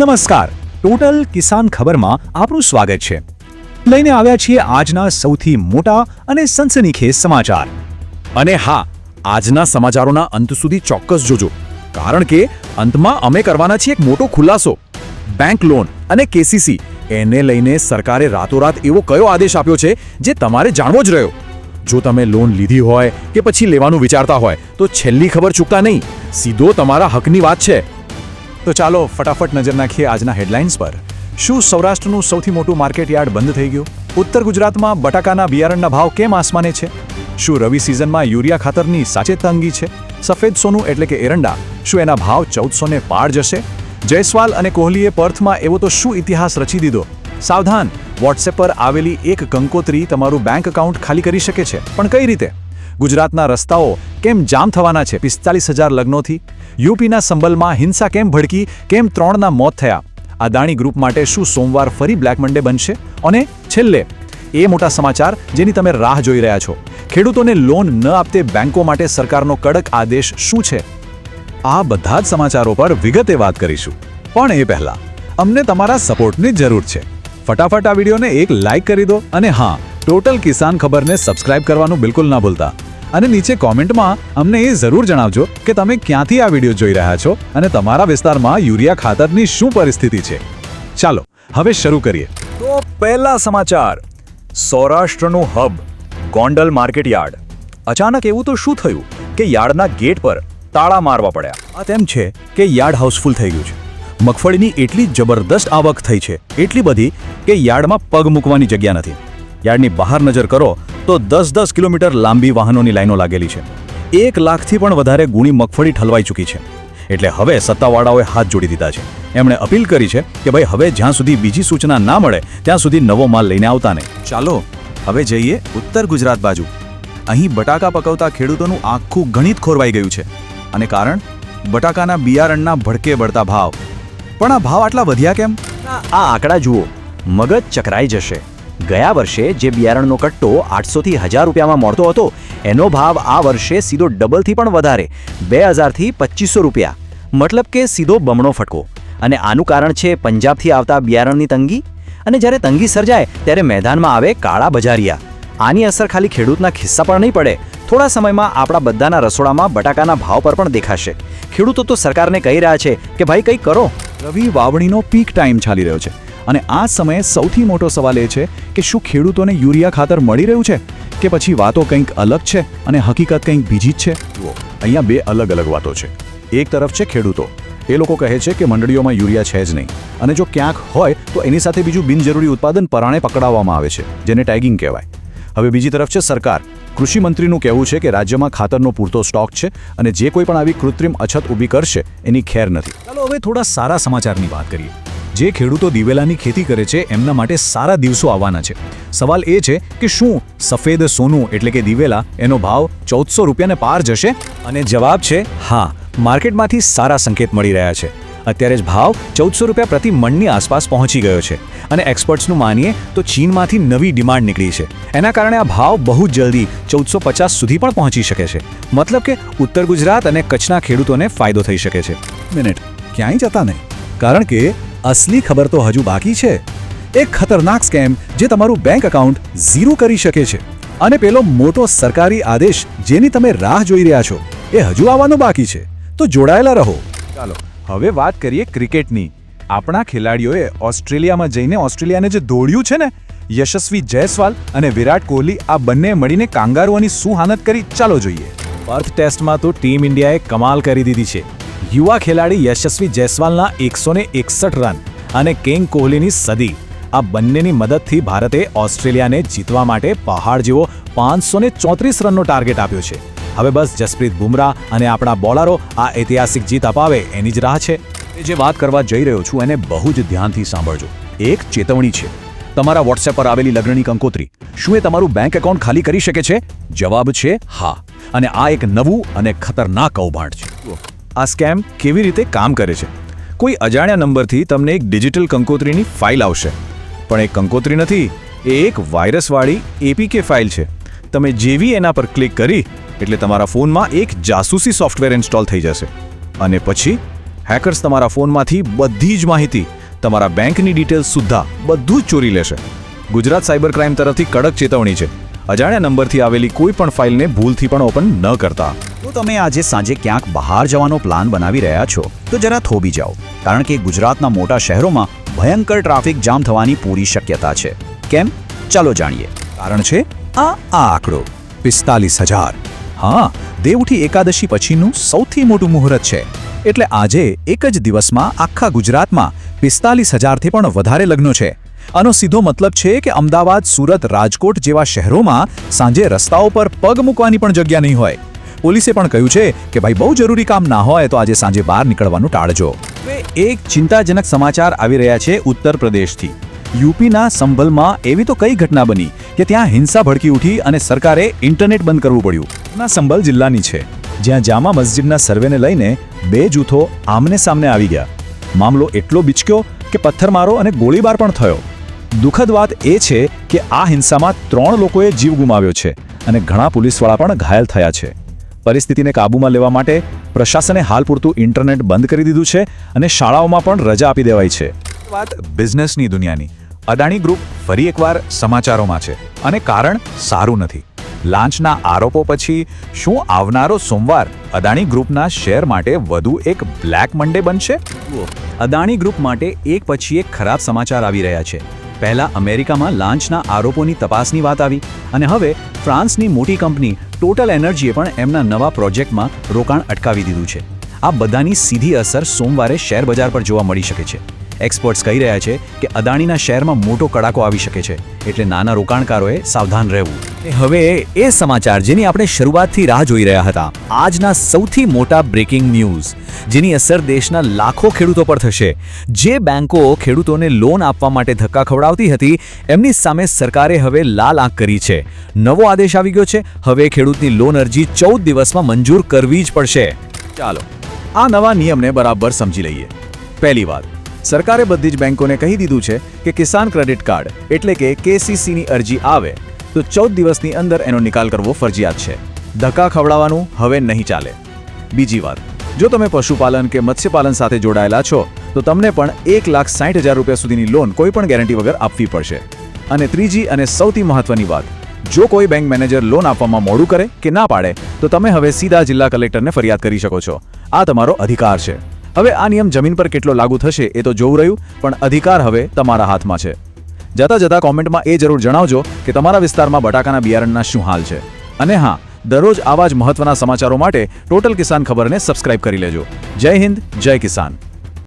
નમસ્કાર. ટોટલ કિસાન ખબરમાં આપનું સ્વાગત છે. લઈને આવ્યા છીએ આજના સૌથી મોટા અને સનસનીખેજ સમાચાર. અને હા, આજના સમાચારોના અંત સુધી ચોક્કસ જોજો. કારણ કે અંતમાં અમે કરવાના છીએ એક મોટો ખુલાસો. બેંક લોન અને કેસીસી. એને લઈને સરકારે રાતોરાત એવો કયો આદેશ આપ્યો છે, જે તમારે જાણવો જ રહ્યો. જો તમે લોન લીધી હોય કે પછી લેવાનું વિચારતા હોય, તો છેલ્લી ખબર ચૂકતા નહીં. સીધો તમારા હકની વાત છે. તો ચાલો ફટાફટ નજર નાખીએ આજના હેડલાઇન્સ પર. શું સૌરાષ્ટ્રનું સૌથી મોટું માર્કેટ યાર્ડ બંધ થઈ ગયું? ઉત્તર ગુજરાતમાં બટાકાના બિયારણના ભાવ કેમ આસમાને છે? શું રવિ સિઝનમાં યુરિયા ખાતરની સાચે તંગી છે? સફેદ સોનું એટલે કે એરંડા, શું એના ભાવ ચૌદસો ને પાર જશે? જયસ્વાલ અને કોહલીએ પર્થમાં એવો તો શું ઇતિહાસ રચી દીધો? સાવધાન વોટ્સએપ પર આવેલી એક કંકોત્રી તમારું બેંક એકાઉન્ટ ખાલી કરી શકે છે. પણ કઈ રીતે? ગુજરાતના રસ્તાઓ કેમ જામ થવાના છે? પિસ્તાલીસ હજાર લગ્નોથી યુપીના સંબલમાં હિંસા કેમ ભડકી? કેમ ત્રણના મોત થયા? અદાણી ગ્રુપ માટે શું સોમવાર ફરી બ્લેક મંડે બનશે? અને છેલ્લે, એ મોટા સમાચાર જેની તમે રાહ જોઈ રહ્યા છો. ખેડૂતોને લોન ન આપતે બેંકો માટે સરકારનો કડક આદેશ શું છે? આ બધા જ સમાચારો પર વિગતે વાત કરીશું. પણ એ પહેલા, અમને તમારા સપોર્ટની જરૂર છે. ફટાફટ આ વિડીયોને એક લાઇક કરી દો અને હા, ટોટલ કિસાન ખબરને સબસ્ક્રાઇબ કરવાનું બિલકુલ ના ભૂલતા. અને નીચે કોમેન્ટમાં અમને એ જરૂર જણાવજો કે તમે ક્યાંથી આ વીડિયો જોઈ રહ્યા છો અને તમારા વિસ્તારમાં યુરિયા ખાતરની શું પરિસ્થિતિ છે. ચાલો, હવે શરૂ કરીએ. તો પહેલા સમાચાર. સૌરાષ્ટ્રનું હબ, ગોંડલ માર્કેટ યાર્ડ. અચાનક એવું તો શું થયું કે યાર્ડના ગેટ પર તાળા મારવા પડ્યા. આ તેમ છે કે યાર્ડ હાઉસફુલ થઈ ગયું છે. મગફળીની એટલી જબરદસ્ત આવક થઈ છે, એટલી બધી કે યાર્ડમાં પગ મૂકવાની જગ્યા નથી. યાર્ડની બહાર નજર કરો તો દસ દસ કિલોમીટર લાંબી વાહનોની લાઈનો લાગેલી છે. એક લાખથી પણ વધારે ગુણી મગફળી ઠલવાઈ ચૂકી છે. એટલે હવે સત્તાવાળાઓએ હાથ જોડી દીધા છે. એમણે અપીલ કરી છે કે ભાઈ હવે જ્યાં સુધી બીજી સૂચના ના મળે, ત્યાં સુધી નવો માલ લઈને આવતા નહીં. ચાલો, હવે જઈએ ઉત્તર ગુજરાત બાજુ. અહીં બટાકા પકવતા ખેડૂતોનું આખું ગણિત ખોરવાઈ ગયું છે. અને કારણ? બટાકાના બિયારણના ભડકે બળતા ભાવ. પણ આ ભાવ આટલા વધ્યા કેમ? આ આંકડા જુઓ. મગજ ચકરાઈ જશે. ગયા વર્ષે જે બિયારણનો કટ્ટો આઠસોથી હજાર રૂપિયામાં મળતો હતો, એનો ભાવ આ વર્ષે સીધો ડબલથી પણ વધારે, બે હજારથી પચીસો રૂપિયા. મતલબ કે સીધો બમણો ફટકો. અને આનું કારણ છે પંજાબથી આવતા બિયારણની તંગી? અને જ્યારે તંગી સર્જાય, ત્યારે મેદાનમાં આવે કાળા બજારિયા. આની અસર ખાલી ખેડૂતના ખિસ્સા પર નહીં પડે. થોડા સમયમાં આપણા બધાના રસોડામાં બટાકાના ભાવ પર પણ દેખાશે. ખેડૂતો તો સરકારને કહી રહ્યા છે કે, ભાઈ કંઈક કરો. રવિ વાવણીનો પીક ટાઈમ ચાલી રહ્યો છે. અને આ સમયે સૌથી મોટો સવાલ એ છે કે શું ખેડૂતોને યુરિયા ખાતર મળી રહ્યું છે? કે પછી વાતો કંઈક અલગ છે અને હકીકત કંઈક બીજી જ છે? અહીંયા બે અલગ અલગ વાતો છે. એક તરફ છે ખેડૂતો. એ લોકો કહે છે કે મંડળીઓમાં યુરિયા છે જ નહીં. અને જો ક્યાંક હોય, તો એની સાથે બીજું બિનજરૂરી ઉત્પાદન પરાણે પકડાવવામાં આવે છે, જેને ટેગિંગ કહેવાય. હવે બીજી તરફ છે સરકાર. કૃષિ મંત્રીનું કહેવું છે કે રાજ્યમાં ખાતરનો પૂરતો સ્ટોક છે અને જે કોઈ પણ આવી કૃત્રિમ અછત ઊભી કરશે, એની ખેર નથી. ચાલો હવે થોડા સારા સમાચારની વાત કરીએ. જે ખેડૂતો દિવેલાની ખેતી કરે છે, એમના માટે સારા દિવસો આવવાના છે. સવાલ એ છે કે શું સફેદ સોનું એટલે કે દિવેલા એનો ભાવ ચૌદસો રૂપિયાને પાર જશે? અને જવાબ છે, હા, માર્કેટમાંથી સારા સંકેત મળી રહ્યા છે. અત્યારે જ ભાવ ચૌદસો રૂપિયા પ્રતિ મણની આસપાસ પહોંચી ગયો છે. અને એક્સપર્ટ્સનું માનીએ તો ચીનમાંથી નવી ડિમાન્ડ નીકળી છે. એના કારણે આ ભાવ બહુ જલ્દી ચૌદસો પચાસ સુધી પણ પહોંચી શકે છે. મતલબ કે ઉત્તર ગુજરાત અને કચ્છના ખેડૂતોને ફાયદો થઈ શકે છે. મિનિટ, ક્યાંય જતા નહીં. કારણ કે અસલી ખબર તો હજુ બાકી છે. એક ખતરનાક સ્કેમ જે તમારું બેંક એકાઉન્ટ ઝીરો કરી શકે છે. અને પેલો મોટો સરકારી આદેશ જેની તમે રાહ જોઈ રહ્યા છો, એ હજુ આવવાનો બાકી છે. તો જોડાયેલા રહો. ચાલો, હવે વાત કરીએ ક્રિકેટની. આપણા ખેલાડીઓએ ઓસ્ટ્રેલિયામાં જઈને ઓસ્ટ્રેલિયાને જે દોડ્યું છે ને, યશસ્વી જયસ્વાલ અને વિરાટ કોહલી, આ બંને મળીને કાંગારુઓની શું હાનત કરી, ચાલો જોઈએ. પર્થ ટેસ્ટમાં તો ટીમ ઇન્ડિયાએ કમાલ કરી દીધી છે. યુવા ખેલાડી યશસ્વી જયસ્વાલના એકસો ને એકસઠ રન અને કિંગ કોહલીની સદી. આ બંનેની મદદથી ભારતે ઓસ્ટ્રેલિયાને જીતવા માટે પહાડ જેવો પાંચસો ને ચોત્રીસ રનનો ટાર્ગેટ આપ્યો છે. હવે બસ જસપ્રીત બુમરાહ અને આપણા બોલરો આ ઐતિહાસિક જીત અપાવે એની જ રાહ છે. જે વાત કરવા જઈ રહ્યો છું એને બહુ જ ધ્યાનથી સાંભળજો. એક ચેતવણી છે. તમારા વોટ્સએપ પર આવેલી લગ્નની કંકોત્રી. શું એ તમારું બેંક એકાઉન્ટ ખાલી કરી શકે છે? જવાબ છે હા. અને આ એક નવું અને ખતરનાક કૌભાંડ છે. આ સ્કેમ કેવી રીતે કામ કરે છે? કોઈ અજાણ્યા નંબરથી તમને એક ડિજિટલ કંકોત્રીની ફાઇલ આવશે. પણ એ કંકોત્રી નથી, એ એક વાયરસવાળી એપીકે ફાઇલ છે. તમે જેવી એના પર ક્લિક કરી, એટલે તમારા ફોનમાં એક જાસૂસી સોફ્ટવેર ઇન્સ્ટોલ થઈ જશે. અને પછી, હેકર્સ તમારા ફોનમાંથી બધી જ માહિતી, તમારા બેંકની ડિટેલ્સ સુદ્ધા બધું જ ચોરી લેશે. ગુજરાત સાયબર ક્રાઇમ તરફથી કડક ચેતવણી છે. અજાણ્યા નંબરથી આવેલી કોઈ પણ ફાઇલને ભૂલથી પણ ઓપન ન કરતા. તો તમે આજે સાંજે ક્યાંક બહાર જવાનો પ્લાન બનાવી રહ્યા છો? તો જરા થોભી જાઓ. કારણ કે ગુજરાતના મોટા શહેરોમાં ભયંકર ટ્રાફિક જામ થવાની પૂરી શક્યતા છે. કેમ? ચાલો જાણીએ. કારણ છે, આ આ આંકડો. પિસ્તાલીસ હજાર. હા, દેવઠી એકાદશી પછીનું સૌથી મોટું મુહૂર્ત છે. એટલે આજે એક જ દિવસમાં આખા ગુજરાતમાં પિસ્તાલીસ હજારથી પણ વધારે લગ્નો છે. આનો સીધો મતલબ છે કે અમદાવાદ, સુરત, રાજકોટ જેવા શહેરોમાં સાંજે રસ્તાઓ પર પગ મૂકવાની પણ જગ્યા નહીં હોય. પોલીસે પણ કહ્યું છે કે ભાઈ બહુ જરૂરી કામ ના હોય તો આજે સાંજે બહાર નીકળવાનું ટાળજો. એક ચિંતાજનક સમાચાર આવી રહ્યા છે ઉત્તર પ્રદેશથી. યુપીના સંભલમાં એવી તો કઈ ઘટના બની કે ત્યાં હિંસા ભડકી ઉઠી અને સરકારે ઇન્ટરનેટ બંધ કરવું પડ્યું. ના, સંભલ જિલ્લાની છે. જ્યાં જામા મસ્જિદના સર્વેને લઈને બે જૂથો આમને સામને આવી ગયા. મામલો એટલો બિચક્યો કે પથ્થરમારો અને ગોળીબાર પણ થયો. દુઃખદ વાત એ છે કે આ હિંસામાં ત્રણ લોકોએ જીવ ગુમાવ્યો છે અને ઘણા પોલીસવાળા પણ ઘાયલ થયા છે. પરિસ્થિતિને કાબૂમાં લેવા માટે પ્રશાસને હાલ પૂરતું ઇન્ટરનેટ બંધ કરી દીધું છે અને શાળાઓમાં પણ રજા આપી દેવાઈ છે. વાત બિઝનેસની દુનિયાની. અદાણી ગ્રુપ ફરી એકવાર સમાચારોમાં છે. અને કારણ સારું નથી. લાંચના આરોપો પછી શું આવનારો સોમવાર અદાણી ગ્રુપના શેર માટે વધુ એક બ્લેક મંડે બનશે? અદાણી ગ્રુપ માટે એક પછી એક ખરાબ સમાચાર આવી રહ્યા છે. પહેલા અમેરિકામાં લાંચના આરોપોની તપાસની વાત આવી અને હવે ફ્રાન્સની મોટી કંપની ટોટલ એનર્જીએ પણ એમના નવા પ્રોજેક્ટમાં રોકાણ અટકાવી દીધું છે. આ બધાની સીધી અસર સોમવારે શેર બજાર પર જોવા મળી શકે છે. એક્સપર્ટ્સ કહી રહ્યા છે કે અદાણીના શેરમાં મોટો કડાકો આવી શકે છે એટલે નાના રોકાણકારોએ સાવધાન રહેવું. હવે એ સમાચાર જેની આપણે શરૂઆતથી રાહ જોઈ રહ્યા હતા. આજના સૌથી મોટા બ્રેકિંગ ન્યૂઝ જેની અસર દેશના લાખો ખેડૂતો પર થશે. જે બેંકો ખેડૂતોને લોન આપવા માટે ધક્કા ખવડાવતી હતી, એમની સામે સરકારે હવે લાલ આંખ કરી છે. નવો આદેશ આવી ગયો છે. હવે ખેડૂતની લોન અરજી ચૌદ દિવસમાં મંજૂર કરવી જ પડશે. ચાલો, આ નવા નિયમને બરાબર સમજી લઈએ. પહેલી વાત સરકારે બધી જ બેંકોને કહી દીધું છે કે કિસાન ક્રેડિટ કાર્ડ એટલે કે કેસીસીની અરજી આવે તો ચૌદ દિવસની અંદર એનો નિકાલ કરવો ફરજિયાત છે. ધક્કા ખવડાવવાનું હવે નહીં ચાલે. બીજી વાત, જો તમે પશુપાલન કે મત્સ્યપાલન સાથે જોડાયેલા છો, તો તમને પણ એક લાખ સાઠ હજાર રૂપિયા સુધીની લોન કોઈ પણ ગેરંટી વગર આપવી પડશે. અને ત્રીજી અને સૌથી મહત્વની વાત, જો કોઈ બેંક મેનેજર લોન આપવામાં મોડું કરે કે ના પાડે, તો તમે હવે સીધા જિલ્લા કલેક્ટરને ફરિયાદ કરી શકો છો. આ તમારો અધિકાર છે. હવે આ નિયમ જમીન પર કેટલો લાગુ થશે એ તો જોવું રહ્યું, પણ અધિકાર હવે તમારા હાથમાં છે. જતા જતા કોમેન્ટમાં એ જરૂર જણાવજો કે તમારા વિસ્તારમાં બટાકાના બિયારણના શું હાલ છે. અને હા, દરરોજ આવા જ મહત્વના સમાચારો માટે ટોટલ કિસાન ખબરને સબસ્ક્રાઇબ કરી લેજો. જય હિન્દ, જય કિસાન.